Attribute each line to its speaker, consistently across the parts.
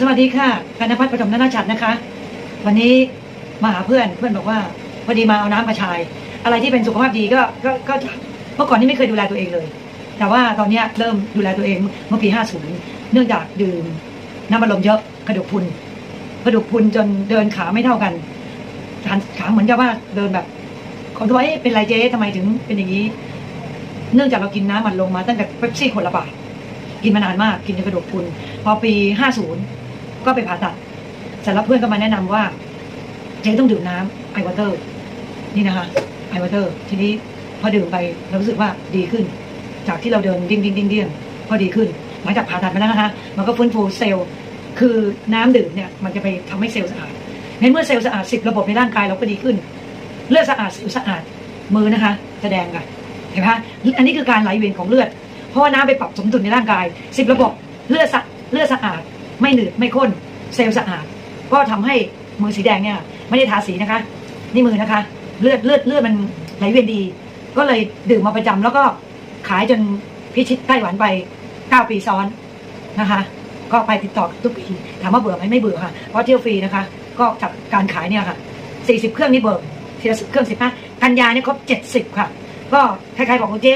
Speaker 1: สวัสดีค่ะคณพัฒน์ปฐมนานาชัดนะคะ วันนี้มาหาเพื่อนเพื่อนบอกว่าพอดีมาเอาน้ำมาชาย อะไรที่เป็นสุขภาพดีก็ก็ก็เมื่อก่อนนี่ไม่เคยดูแลตัวเองเลย แต่ว่าตอนนี้เริ่มดูแลตัวเองเมื่อปี 50 เนื่องจากดื่มน้ำมันลมเยอะกระดูกพุนกระดูกพุนจนเดินขาไม่เท่ากันขาขาเหมือนกับว่าเดินแบบคนทั่วไปเอ๊ะเป็นไรเจ๊ทำไมถึงเป็นอย่างนี้ เนื่องจากเรากินน้ำมันลงมาตั้งแต่เป๊ปซี่คนละบาทกินมานานมากกินจนกระดูกพุนพอปี 50 ก็ไปผ่าตัดเสร็จแล้วเพื่อนก็มาแนะนำว่า เจ๊ต้องดื่มน้ำไอวอเตอร์นี่นะคะไอวอเตอร์ทีนี้พอดื่มไปเรารู้สึกว่าดีขึ้น จากที่เราเดินดิ้งดิ้งดิ้งดิ้งก็ดีขึ้นหลังจากผ่าตัดมาแล้วนะคะมันก็ฟื้นฟูเซลล์คือน้ำดื่มเนี่ยมันจะไปทำให้เซลล์สะอาดในเมื่อเซลล์สะอาดสิบระบบในร่างกายเราก็ดีขึ้น เลือดสะอาดสิวสะอาดมือนะคะ แสดงค่ะเห็นไหมคะอันนี้คือการไหลเวียนของเลือด เพราะว่าน้ำไปปรับสมดุลในร่างกายสิบระบบเลือดสะเลือดสะอาด ไม่หนืดไม่ข้นเซลล์สะอาด ก็ทำให้มือสีแดงเนี่ยไม่ได้ทาสีนะคะ นี่มือนะคะ เลือดเลือดเลือดมันไหลเวียนดี ก็เลยดื่มมาประจำแล้วก็ขายจนพิชิตไต้หวันไปเก้าปีซ้อนนะคะ ก็ไปติดต่อทุกปีถามว่าเบื่อไหมไม่เบื่อค่ะเพราะเที่ยวฟรีนะคะ ก็จากการขายเนี่ยค่ะสี่สิบเครื่องนี่เบิกทีละเครื่องสิบห้ากันยาเนี่ยครบเจ็ดสิบค่ะ ก็ใครๆบอกว่าเจ๊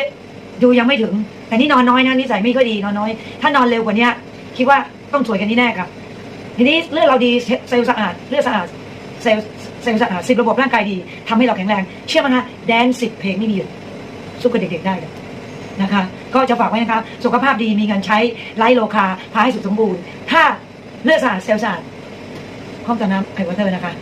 Speaker 1: ดูยังไม่ถึง แต่นี่นอนน้อยนะนิสัยไม่ค่อยดีนอนน้อย ถ้านอนเร็วกว่านี้คิดว่า ต้องสวยกันนี้แน่ครับ ทีนี้เลือดเราดีเซลล์สะอาดเลือดสะอาดเซลล์เซลล์สะอาดสิบระบบร่างกายดีทำให้เราแข็งแรง เชื่อไหมคะแดนสิบเพลงไม่มีหยุดสู้กับเด็กๆได้เลยนะคะก็จะฝากไว้นะคะสุขภาพดีมีเงินใช้ไร้โลคาพาให้สุขสมบูรณ์ ถ้าเลือดสะอาดเซลล์สะอาดห้องแต่น้ำไอวอเตอร์นะคะ